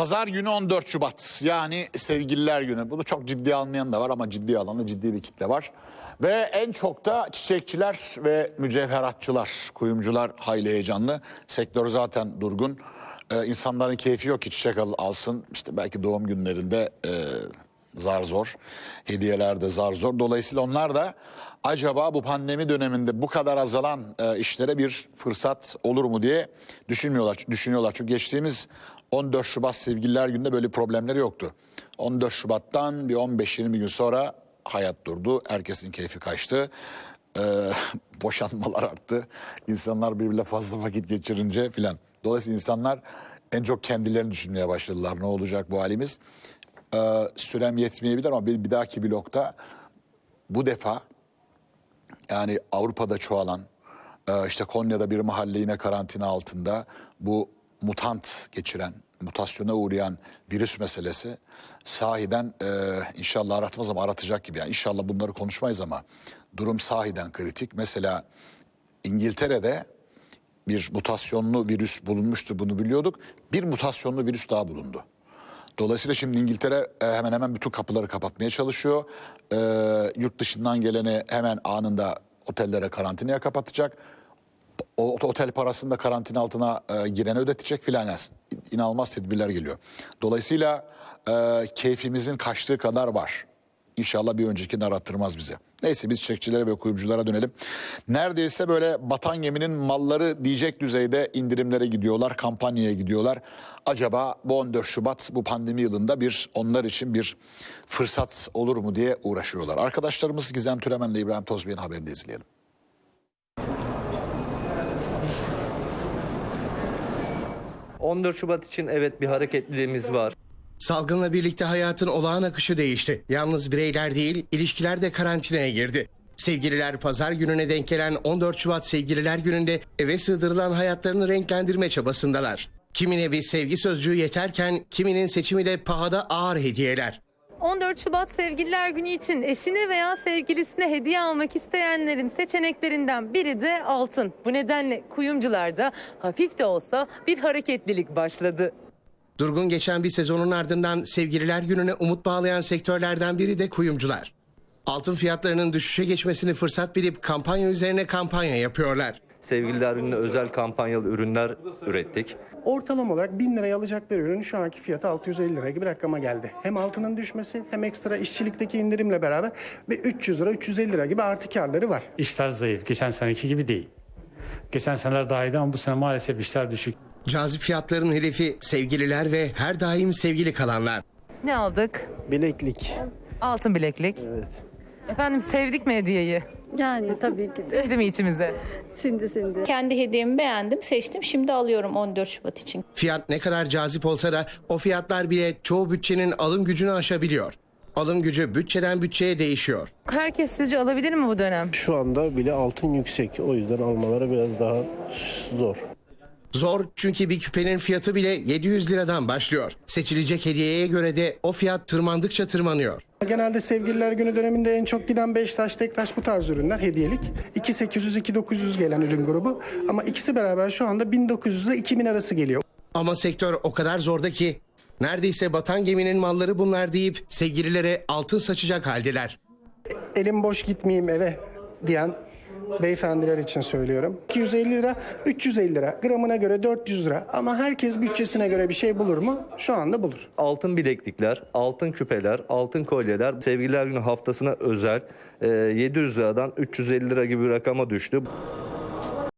Pazar günü 14 Şubat yani sevgililer günü. Bunu çok ciddi almayan da var ama ciddi alan da ciddi bir kitle var. Ve en çok da çiçekçiler ve mücevheratçılar, kuyumcular hayli heyecanlı. Sektör zaten durgun. Ee, insanların keyfi yok ki çiçek al- alsın. İşte belki doğum günlerinde e, zar zor. Hediyeler de zar zor. Dolayısıyla onlar da acaba bu pandemi döneminde bu kadar azalan e, işlere bir fırsat olur mu diye düşünmüyorlar. Düşünüyorlar. Çünkü geçtiğimiz 14 Şubat Sevgililer Günü'nde böyle problemleri yoktu. 14 Şubat'tan bir 15-20 gün sonra hayat durdu. Herkesin keyfi kaçtı. Ee, boşanmalar arttı. İnsanlar birbirle fazla vakit geçirince filan. Dolayısıyla insanlar en çok kendilerini düşünmeye başladılar. Ne olacak bu halimiz? Ee, sürem yetmeyebilir ama bir, bir dahaki blokta bu defa yani Avrupa'da çoğalan e, işte Konya'da bir mahalle yine karantina altında bu mutant geçiren mutasyona uğrayan virüs meselesi sahiden e, inşallah aratmaz ama aratacak gibi. Yani inşallah bunları konuşmayız ama durum sahiden kritik. Mesela İngiltere'de bir mutasyonlu virüs bulunmuştu bunu biliyorduk. Bir mutasyonlu virüs daha bulundu. Dolayısıyla şimdi İngiltere e, hemen hemen bütün kapıları kapatmaya çalışıyor. E, yurt dışından geleni hemen anında otellere karantinaya kapatacak. Otel parasını da karantina altına e, girene ödetecek filan. İnanılmaz tedbirler geliyor. Dolayısıyla e, keyfimizin kaçtığı kadar var. İnşallah bir öncekini arattırmaz bize. Neyse biz çiçekçilere ve kuyumculara dönelim. Neredeyse böyle batan geminin malları diyecek düzeyde indirimlere gidiyorlar, kampanyaya gidiyorlar. Acaba bu 14 Şubat bu pandemi yılında bir onlar için bir fırsat olur mu diye uğraşıyorlar. Arkadaşlarımız Gizem Türemen ile İbrahim Tozbey'in haberini izleyelim. 14 Şubat için evet bir hareketliliğimiz var. Salgınla birlikte hayatın olağan akışı değişti. Yalnız bireyler değil, ilişkiler de karantinaya girdi. Sevgililer pazar gününe denk gelen 14 Şubat Sevgililer Günü'nde eve sığdırılan hayatlarını renklendirme çabasındalar. Kimine bir sevgi sözcüğü yeterken kiminin seçimi de pahada ağır hediyeler. 14 Şubat Sevgililer Günü için eşine veya sevgilisine hediye almak isteyenlerin seçeneklerinden biri de altın. Bu nedenle kuyumcularda hafif de olsa bir hareketlilik başladı. Durgun geçen bir sezonun ardından Sevgililer Günü'ne umut bağlayan sektörlerden biri de kuyumcular. Altın fiyatlarının düşüşe geçmesini fırsat bilip kampanya üzerine kampanya yapıyorlar. Sevgililer Günü'ne özel kampanyalı ürünler ürettik. Ortalama olarak 1000 liraya alacakları ürünün şu anki fiyatı 650 lira gibi rakama geldi. Hem altının düşmesi hem ekstra işçilikteki indirimle beraber ve 300 lira 350 lira gibi artı karları var. İşler zayıf. Geçen seneki gibi değil. Geçen seneler daha iyiydi ama bu sene maalesef işler düşük. Cazip fiyatların hedefi sevgililer ve her daim sevgili kalanlar. Ne aldık? Bileklik. Altın bileklik. Evet. Efendim sevdik mi hediyeyi? Yani tabii ki de. Değil mi içimize? Sindi sindi. Kendi hediyemi beğendim, seçtim. Şimdi alıyorum 14 Şubat için. Fiyat ne kadar cazip olsa da o fiyatlar bile çoğu bütçenin alım gücünü aşabiliyor. Alım gücü bütçeden bütçeye değişiyor. Herkes sizce alabilir mi bu dönem? Şu anda bile altın yüksek. O yüzden almaları biraz daha zor. Zor çünkü bir küpenin fiyatı bile 700 liradan başlıyor. Seçilecek hediyeye göre de o fiyat tırmandıkça tırmanıyor. Genelde sevgililer günü döneminde en çok giden 5 taş, tek taş bu tarz ürünler hediyelik. 2800-2900 gelen ürün grubu ama ikisi beraber şu anda 1900 ile 2000 arası geliyor. Ama sektör o kadar zorda ki neredeyse batan geminin malları bunlar deyip sevgililere altın saçacak haldeler. Elim boş gitmeyeyim eve diyen beyefendiler için söylüyorum. 250 lira, 350 lira, gramına göre 400 lira ama herkes bütçesine göre bir şey bulur mu? Şu anda bulur. Altın bileklikler, altın küpeler, altın kolyeler Sevgililer Günü haftasına özel e, 700 liradan 350 lira gibi bir rakama düştü.